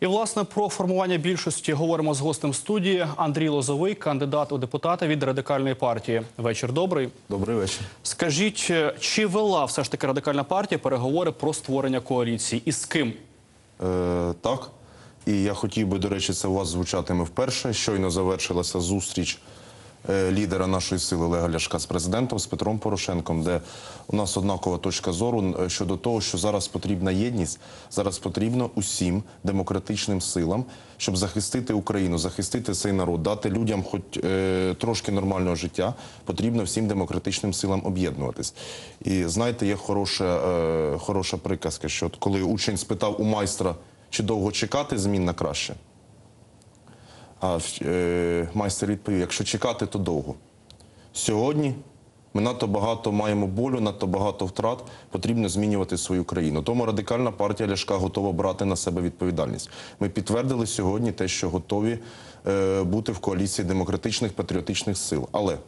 І власне про формування більшості говоримо з гостем студії Андрій Лозовий, кандидат у депутати від радикальної партії. Вечір добрий. Добрий вечір. Скажіть, е, чи вела все ж таки радикальна партія переговори про створення коаліції і з ким? Е, так. І я хотів би, до речі, це у вас звучатиме вперше. Щойно завершилася зустріч лідера нашої сили Олега Ляшка з президентом з Петром Порошенком, де у нас однакова точка зору е, щодо того, що зараз потрібна єдність, зараз потрібно усім демократичним силам, щоб захистити Україну, захистити цей народ, дати людям хоч е, трошки нормального життя. Потрібно всім демократичним силам об'єднуватись. І знаєте, є хороша, е, хороша приказка, що коли учень спитав у майстра, чи довго чекати змін на краще. А е, майстер відповів: якщо чекати, то довго. Сьогодні ми надто багато маємо болю, надто багато втрат. Потрібно змінювати свою країну. Тому радикальна партія Ляшка готова брати на себе відповідальність. Ми підтвердили сьогодні те, що готові е, бути в коаліції демократичних патріотичних сил. Але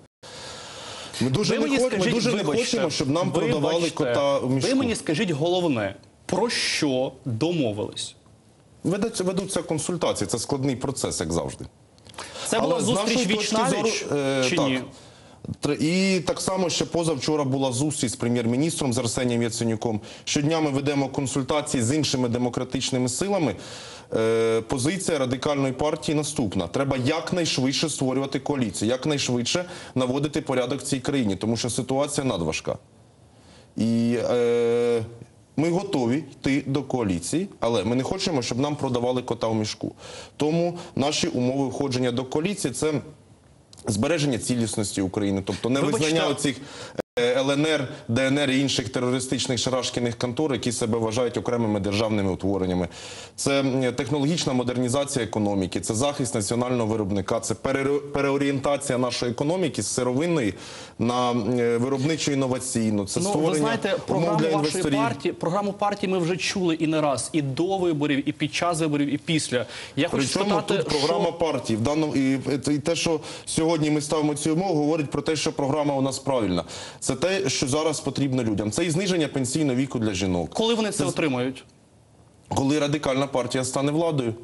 ми дуже, Ви не, мені хо- ми скажіть, дуже не вибачте, хочемо, щоб нам продавали вибачте, кота в мішку. Ви мені скажіть головне, про що домовились? Ведуться, ведуться консультації. Це складний процес, як завжди. Це була з зустріч нашої віч точки е, чи так. ні? І так само ще позавчора була зустріч з прем'єр-міністром з Арсенієм Яценюком. Щодня ми ведемо консультації з іншими демократичними силами. Е, позиція радикальної партії наступна: треба якнайшвидше створювати коаліцію, якнайшвидше наводити порядок в цій країні, тому що ситуація надважка. І е, ми готові йти до коаліції, але ми не хочемо, щоб нам продавали кота в мішку. Тому наші умови входження до коаліції це збереження цілісності України, тобто не визнання оцих е, ЛНР, ДНР і інших терористичних шарашкіних контор, які себе вважають окремими державними утвореннями. Це технологічна модернізація економіки, це захист національного виробника, це пере- переорієнтація нашої економіки з сировинної на е, виробничо інноваційну. Це Ну, ви створення знаєте, програму для вашої інвесторів. партії, програму партії ми вже чули і не раз, і до виборів, і під час виборів, і після. Я хочу Причому спитати, тут програма що... партії в даному і, і те, що сьогодні ми ставимо цю умову, говорить про те, що програма у нас правильна. Це те, що зараз потрібно людям. Це і зниження пенсійного віку для жінок. коли вони це отримають? Коли радикальна партія стане владою.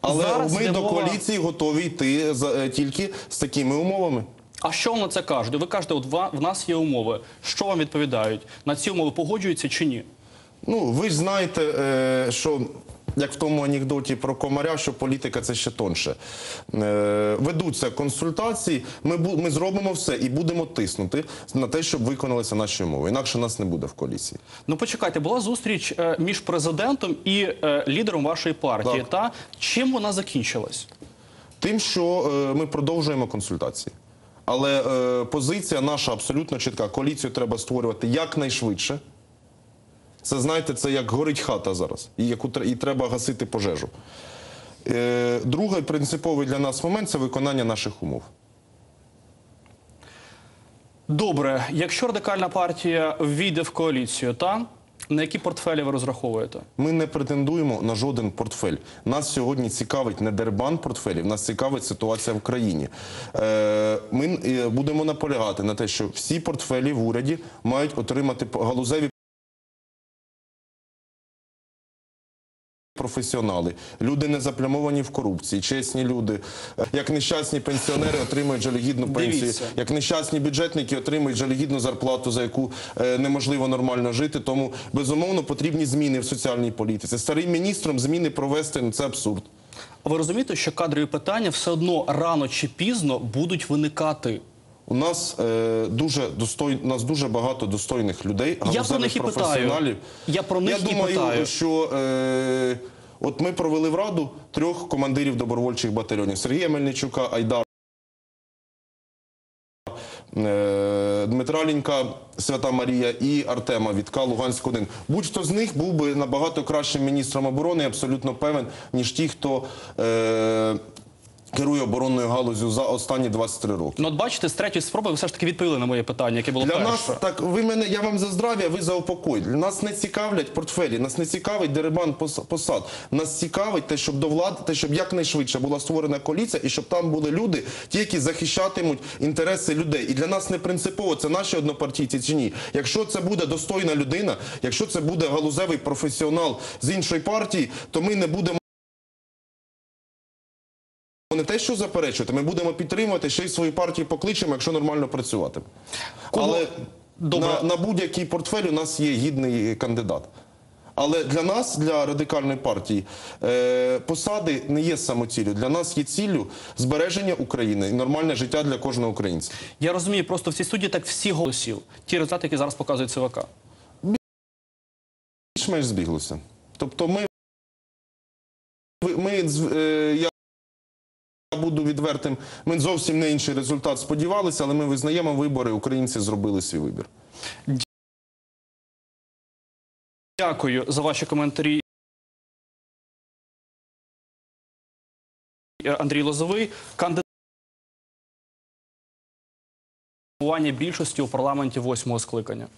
Але Зараз ми до коаліції готові йти за, е, тільки з такими умовами. А що вам на це кажуть? Ви кажете, от в нас є умови. Що вам відповідають? На ці умови погоджуються чи ні? Ну, ви ж знаєте, е, що як в тому анекдоті про комаря, що політика це ще тонше. Е, ведуться консультації, ми, ми зробимо все і будемо тиснути на те, щоб виконалися наші умови. Інакше нас не буде в коаліції. Ну почекайте, була зустріч е, між президентом і е, лідером вашої партії. Так. Та чим вона закінчилась? Тим, що е, ми продовжуємо консультації. Але е, позиція наша абсолютно чітка. Коаліцію треба створювати якнайшвидше. Це знаєте, це як горить хата зараз, і яку і треба гасити пожежу. Е, другий принциповий для нас момент це виконання наших умов. Добре, якщо радикальна партія війде в коаліцію, та на які портфелі ви розраховуєте? Ми не претендуємо на жоден портфель. Нас сьогодні цікавить не дербан портфелів, нас цікавить ситуація в країні. Е, Ми е, будемо наполягати на те, що всі портфелі в уряді мають отримати галузеві. Професіонали, люди не заплямовані в корупції, чесні люди. Як нещасні пенсіонери отримують жалюгідну пенсію, Дивіться. як нещасні бюджетники отримують жалюгідну зарплату, за яку е, неможливо нормально жити. Тому безумовно потрібні зміни в соціальній політиці. Старим міністром зміни провести ну, це абсурд. А ви розумієте, що кадрові питання все одно рано чи пізно будуть виникати? У нас е, дуже достой... у нас дуже багато достойних людей, Я про них і питаю. Я про них Я і думаю, питаю. що е, от ми провели в раду трьох командирів добровольчих батальйонів Сергія Мельничука, Айдар. е, Дмитра Лінька, Свята Марія і Артема Вітка, Луганськ 1. Будь-хто з них був би набагато кращим міністром оборони, абсолютно певен, ніж ті, хто е, керує оборонною галузю за останні 23 роки. Ну, от бачите, з третьої спроби ви все ж таки відповіли на моє питання, яке було Для перше. нас так, ви мене, я вам за здрав'я, ви за упокой. Нас не цікавлять портфелі, нас не цікавить дерибан посад. Нас цікавить те, щоб до влади, те, щоб якнайшвидше була створена коаліція, і щоб там були люди, ті, які захищатимуть інтереси людей. І для нас не принципово, це наші однопартійці чи ні. Якщо це буде достойна людина, якщо це буде галузевий професіонал з іншої партії, то ми не будемо. Не те, що заперечувати, ми будемо підтримувати, ще й свою партію покличемо, якщо нормально працювати. Але Добре. на, на будь-який портфель у нас є гідний кандидат. Але для нас, для радикальної партії, е, посади не є самоціллю. Для нас є ціллю збереження України і нормальне життя для кожного українця. Я розумію, просто в цій студії так всі голосів. Ті результати, які зараз показують ЦВК. Більш-менш збіглося. Тобто ми, ми з- е, буду відвертим, ми зовсім не інший результат сподівалися, але ми визнаємо вибори, українці зробили свій вибір. Дякую за ваші коментарі. Андрій Лозовий, кандидат більшості у парламенті восьмого скликання.